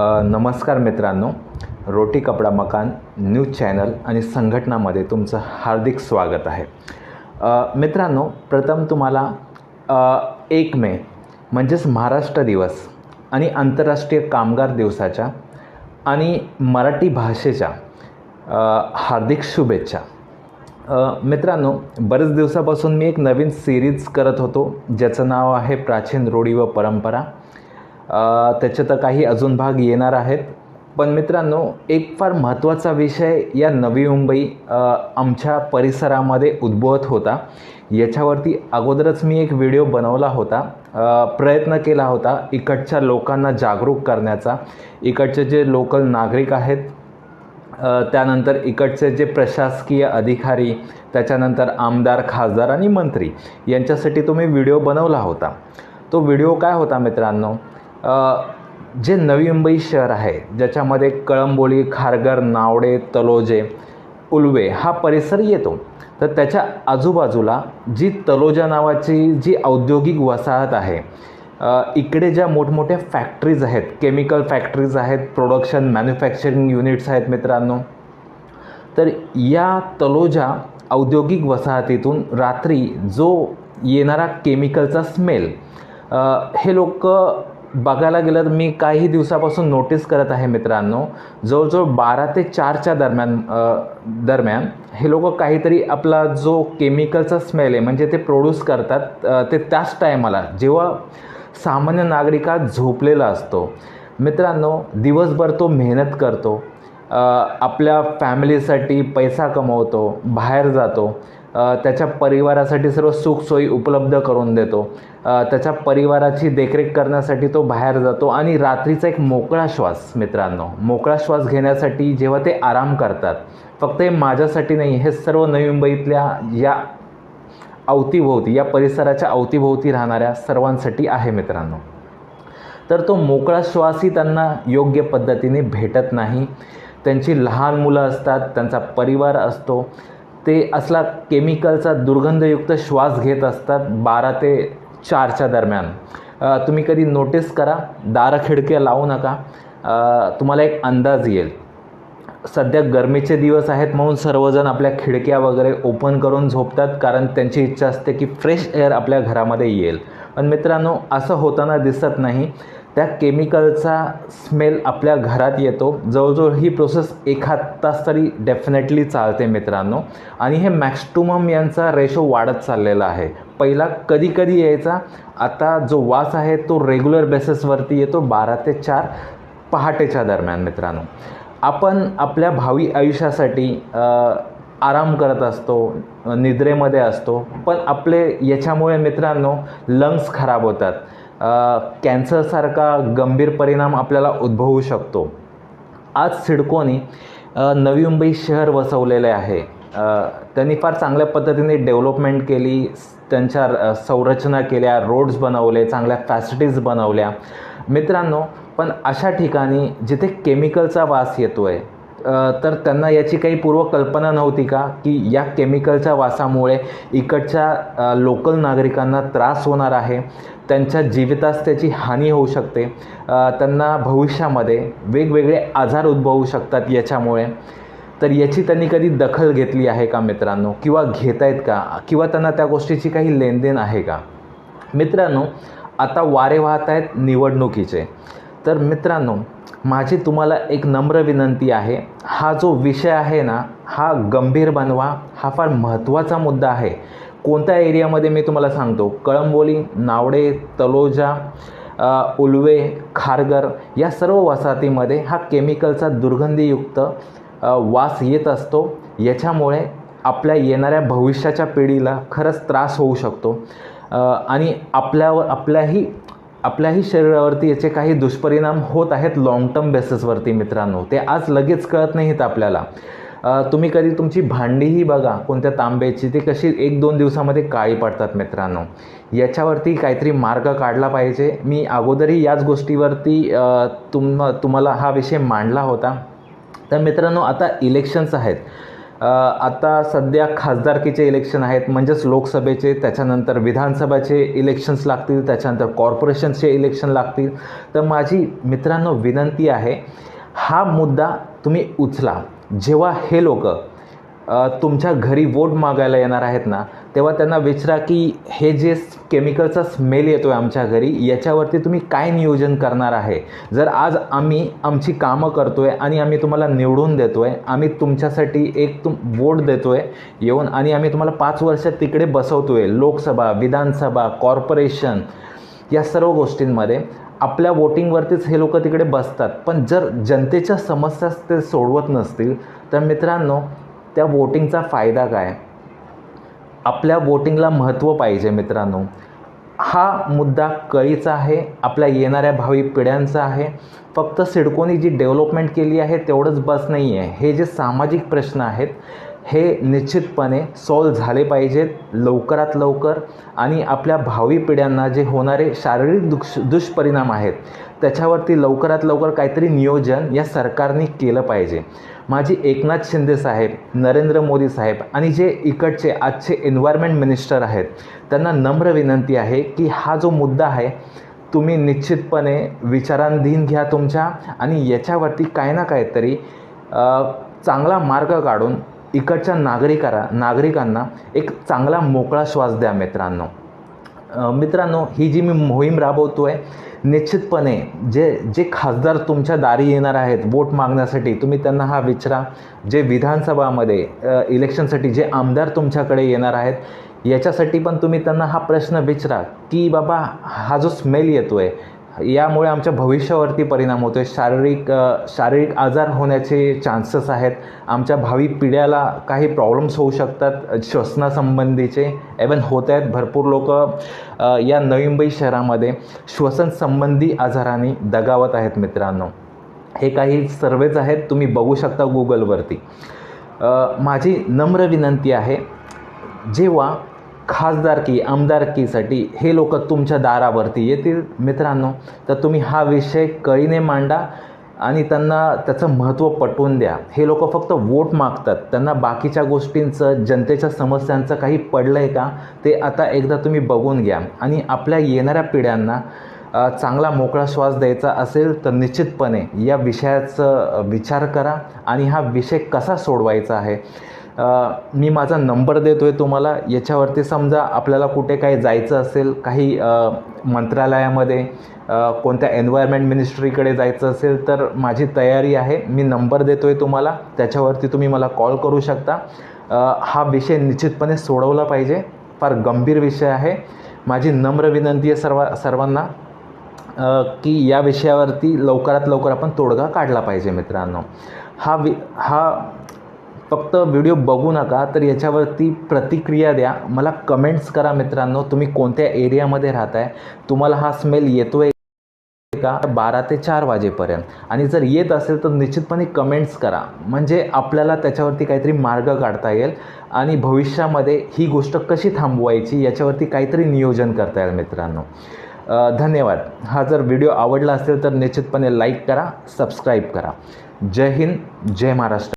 नमस्कार मित्रांनो. रोटी कपडा मकान न्यूज चॅनल आणि संघटनामध्ये तुमचं हार्दिक स्वागत आहे. मित्रांनो प्रथम तुम्हाला एक मे म्हणजेच महाराष्ट्र दिवस आणि आंतरराष्ट्रीय कामगार दिवसाच्या आणि मराठी भाषेच्या हार्दिक शुभेच्छा. मित्रांनो बरेच दिवसापासून मी एक नवीन सिरीज करत होतो ज्याचं नाव आहे प्राचीन रूढी व परंपरा. त्याचे तर काही अजून भाग येणार आहेत. पण मित्रांनो एक फार महत्त्वाचा विषय या नवी मुंबई आमच्या परिसरामध्ये उद्भवत होता. याच्यावरती अगोदरच मी एक व्हिडिओ बनवला होता. प्रयत्न केला होता इकडच्या लोकांना जागरूक करण्याचा. इकडचे जे लोकल नागरिक आहेत त्यानंतर इकडचे जे प्रशासकीय अधिकारी त्याच्यानंतर आमदार खासदार आणि मंत्री यांच्यासाठी तो मी व्हिडिओ बनवला होता. तो व्हिडिओ काय होता मित्रांनो? जे नवी मुंबई शहर आहे ज्याच्यामध्ये कळंबोली खारघर नावडे तलोजे उलवे हा परिसर येतो तर त्याच्या आजूबाजूला जी तलोजा नावाची जी औद्योगिक वसाहत आहे इकडे ज्या मोठमोठ्या फॅक्टरीज आहेत केमिकल फॅक्टरीज आहेत प्रोडक्शन मॅन्युफॅक्चरिंग युनिट्स आहेत मित्रांनो तर या तलोजा औद्योगिक वसाहतीतून रात्री जो येणारा केमिकलचा स्मेल हे लोक बघायला गेलं तर मी काही दिवसापासून नोटीस करत आहे मित्रांनो. जवळजवळ बारा ते चारच्या दरम्यान दरम्यान हे लोक काहीतरी आपला जो केमिकलचा स्मेल आहे म्हणजे ते प्रोड्यूस करतात ते त्याच टायमाला जेव्हा सामान्य नागरिकात झोपलेला असतो. मित्रांनो दिवसभर तो मेहनत करतो. आपल्या फॅमिलीसाठी पैसा कमवतो बाहेर जातो. त्याच्या परिवारासाठी सर्व सुखसोयी उपलब्ध करून देतो. त्याच्या परिवाराची देखरेख करण्यासाठी तो बाहेर जातो आणि रात्रीचा एक मोकळा श्वास मित्रांनो. मोकळा श्वास घेण्यासाठी जेव्हा ते आराम करतात फक्त हे माझ्यासाठी नाही हे सर्व नवी मुंबईतल्या या अवतीभोवती या परिसराच्या अवतीभोवती राहणाऱ्या सर्वांसाठी आहे मित्रांनो. तर तो मोकळा श्वासही त्यांना योग्य पद्धतीने भेटत नाही. त्यांची लहान मुलं असतात त्यांचा परिवार असतो. ते असला केमिकलचा दुर्गंधयुक्त श्वास घेत असतात बारा ते चारच्या दरम्यान. तुम्ही कधी नोटीस करा दारं खिडक्या लावू नका. तुम्हाला एक अंदाज येईल. सध्या गरमीचे दिवस आहेत म्हणून सर्वजण आपल्या खिडक्या वगैरे ओपन करून झोपतात कारण त्यांची इच्छा असते की फ्रेश एअर आपल्या घरामध्ये येईल. पण मित्रांनो असं होताना दिसत नाही. त्या केमिकलचा स्मेल आपल्या घरात येतो. जवळजवळ ही प्रोसेस एखाद तास तरी डेफिनेटली चालते मित्रांनो. आणि हे मॅक्स्टुमम यांचा रेशो वाढत चाललेला आहे. पहिला कधी कधी यायचा. आता जो वास आहे तो रेग्युलर बेसिसवरती येतो. बारा ते चार पहाटेच्या दरम्यान मित्रांनो. आपण आपल्या भावी आयुष्यासाठी आराम करत असतो निद्रेमध्ये असतो. पण आपले याच्यामुळे मित्रांनो लंग्स खराब होतात. कॅन्सरसारखा गंभीर परिणाम आपल्याला उद्भवू शकतो. आज सिडकोनी नवी मुंबई शहर वसवलेले आहे. त्यांनी फार चांगल्या पद्धतीने डेव्हलपमेंट केली त्यांच्या संरचना केल्या रोड्स बनवले चांगल्या फॅसिलिटीज बनवल्या. मित्रांनो पण अशा ठिकाणी जिथे केमिकलचा वास येतो आहे तर त्यांना याची काही पूर्वकल्पना नव्हती का? की या केमिकलच्या वासामुळे इकडच्या लोकल नागरिकांना त्रास होणार आहे त्यांच्या जीवितास त्याची हानी होऊ शकते त्यांना भविष्यामध्ये वेगवेगळे आजार उद्भवू शकतात याच्यामुळे. तर याची त्यांनी कधी दखल घेतली आहे का मित्रांनो? किंवा घेत आहेत का? किंवा त्यांना त्या गोष्टीची काही लेनदेन आहे का? मित्रांनो आता वारे वाहत आहेत निवडणुकीचे. तर मित्रांनो माझी तुम्हाला एक नम्र विनंती आहे. हा जो विषय आहे ना हा गंभीर बनवा. हा फार महत्त्वाचा मुद्दा आहे. कोणत्या एरियामध्ये मी तुम्हाला सांगतो? कळंबोली नावडे तलोजा उलवे खारगर या सर्व वसाहतीमध्ये हा केमिकलचा दुर्गंधीयुक्त वास येत असतो. याच्यामुळे आपल्या येणाऱ्या भविष्याच्या पिढीला खरंच त्रास होऊ शकतो. आणि आपल्यावर आपल्याही आपल्याही शरीरावरती याचे काही दुष्परिणाम होत आहेत लाँग टर्म बेसिसवरती मित्रांनो. ते आज लगेच कळत नाहीत आपल्याला. तुम्ही कधी तुमची भांडीही बघा कोणत्या तांब्याची ती कशी एक दोन दिवसामध्ये काळी पडतात मित्रांनो. याच्यावरती काहीतरी मार्ग काढला पाहिजे. मी अगोदरही याच गोष्टीवरती तुम तुम्हाला हा विषय मांडला होता. तर मित्रांनो आता इलेक्शन्स आहेत. आता सध्या खासदारकीचे इलेक्शन आहेत म्हणजेच लोकसभेचे त्याच्यानंतर विधानसभाचे इलेक्शन्स लागतील त्याच्यानंतर कॉर्पोरेशनचे इलेक्शन लागतील. तर माझी मित्रांनो विनंती आहे हा मुद्दा तुम्ही उचला. जेव्हा हे लोक तुमच्या घरी वोट मागायला येणार आहेत ना तेव्हा त्यांना विचारा की हे जे केमिकलचा स्मेल येतो आहे आमच्या घरी याच्यावरती तुम्ही काय नियोजन करणार आहे? जर आज आम्ही आमची कामं करतो आहे आणि आम्ही तुम्हाला निवडून देतो आहे आम्ही तुमच्यासाठी एक तुम वोट देतो आहे येऊन आणि आम्ही तुम्हाला पाच वर्ष तिकडे बसवतो आहे लोकसभा विधानसभा कॉर्पोरेशन या सर्व गोष्टींमध्ये आपल्या वोटिंगवरतीच हे लोक तिकडे बसतात. पण जर जनतेच्या समस्याच ते सोडवत नसतील तर मित्रांनो त्या वोटिंगचा फायदा काय? आपल्या वोटिंगला महत्त्व पाहिजे मित्रांनो. हा मुद्दा कळीचा आहे आपल्या येणाऱ्या भावी पिढ्यांचा आहे. फक्त सिडकोनी जी डेव्हलपमेंट केली आहे तेवढंच बस नाही आहे हे जे सामाजिक प्रश्न आहेत हे निश्चितपणे सॉल्व झाले पाहिजेत लवकरात लवकर. आणि आपल्या भावी पिढ्यांना जे होणारे शारीरिक दुष दुष्परिणाम आहेत त्याच्यावरती लवकरात लवकर काहीतरी नियोजन या सरकारने केलं पाहिजे. माझी एकनाथ शिंदे साहेब नरेंद्र मोदी साहेब आणि जे इकडचे आजचे एन्व्हायरमेंट मिनिस्टर आहेत त्यांना नम्र विनंती आहे की हा जो मुद्दा आहे तुम्ही निश्चितपणे विचारांधीन घ्या तुमच्या आणि याच्यावरती काय ना काहीतरी चांगला मार्ग काढून इकडच्या नागरिकाला नागरिकांना एक चांगला मोकळा श्वास द्या मित्रांनो. मित्रांनो ही जी मी मोहीम राबवतो आहे निश्चितपणे जे जे खासदार तुमच्या दारी येणार आहेत वोट मागण्यासाठी तुम्ही त्यांना हा विचारा. जे विधानसभामध्ये इलेक्शनसाठी जे आमदार तुमच्याकडे येणार आहेत याच्यासाठी पण तुम्ही त्यांना हा प्रश्न विचारा की बाबा हा जो स्मेल येतो आहे यामुळे आमच्या भविष्यावरती परिणाम होतो आहे शारीरिक शारीरिक आजार होण्याचे चान्सेस आहेत. आमच्या भावी पिढ्याला काही प्रॉब्लेम्स होऊ शकतात. श्वसनासंबंधीचे एवन होत आहेत. भरपूर लोक या नवी मुंबई शहरामध्ये श्वसनसंबंधी आजाराने दगावत आहेत मित्रांनो. हे काही सर्वेच आहेत. तुम्ही बघू शकता गुगलवरती माझी नम्र विनंती आहे जेव्हा खासदारकी आमदारकीसाठी हे लोक तुमच्या दारावरती येतील. मित्रांनो तर तुम्ही हा विषय कळीने मांडा आणि त्यांना त्याचं महत्त्व पटवून द्या. हे लोक फक्त वोट मागतात. त्यांना बाकीच्या गोष्टींचं जनतेच्या समस्यांचं काही पडलं आहे का ते आता एकदा तुम्ही बघून घ्या. आणि आपल्या येणाऱ्या पिढ्यांना चांगला मोकळा श्वास द्यायचा असेल तर निश्चितपणे या विषयाचं विचार करा आणि हा विषय कसा सोडवायचा आहे मी माझा नंबर देतो आहे तुम्हाला. याच्यावरती समजा आपल्याला कुठे काही जायचं असेल काही मंत्रालयामध्ये कोणत्या एन्व्हायरमेंट मिनिस्ट्रीकडे जायचं असेल तर माझी तयारी आहे. मी नंबर देतो आहे तुम्हाला. त्याच्यावरती तुम्ही मला कॉल करू शकता. हा विषय निश्चितपणे सोडवला पाहिजे. फार गंभीर विषय आहे. माझी नम्र विनंती आहे सर्व सर्वांना की या विषयावरती लवकरात लवकर आपण तोडगा काढला पाहिजे मित्रांनो. हा वि हा फक्त व्हिडिओ बघू नका तर याच्यावरती प्रतिक्रिया द्या. मला कमेंट्स करा मित्रांनो तुम्ही कोणत्या एरियामध्ये राहताय? तुम्हाला हा स्मेल येतो आहे का? बारा ते चार वाजेपर्यंत. आणि जर येत असेल तर निश्चितपणे कमेंट्स करा. म्हणजे आपल्याला त्याच्यावरती काहीतरी मार्ग काढता येईल आणि भविष्यामध्ये ही गोष्ट कशी थांबवायची याच्यावरती काहीतरी नियोजन करता येईल मित्रांनो. धन्यवाद. हा जर व्हिडिओ आवडला असेल तर निश्चितपणे लाईक करा सबस्क्राईब करा. जय हिंद जय महाराष्ट्र.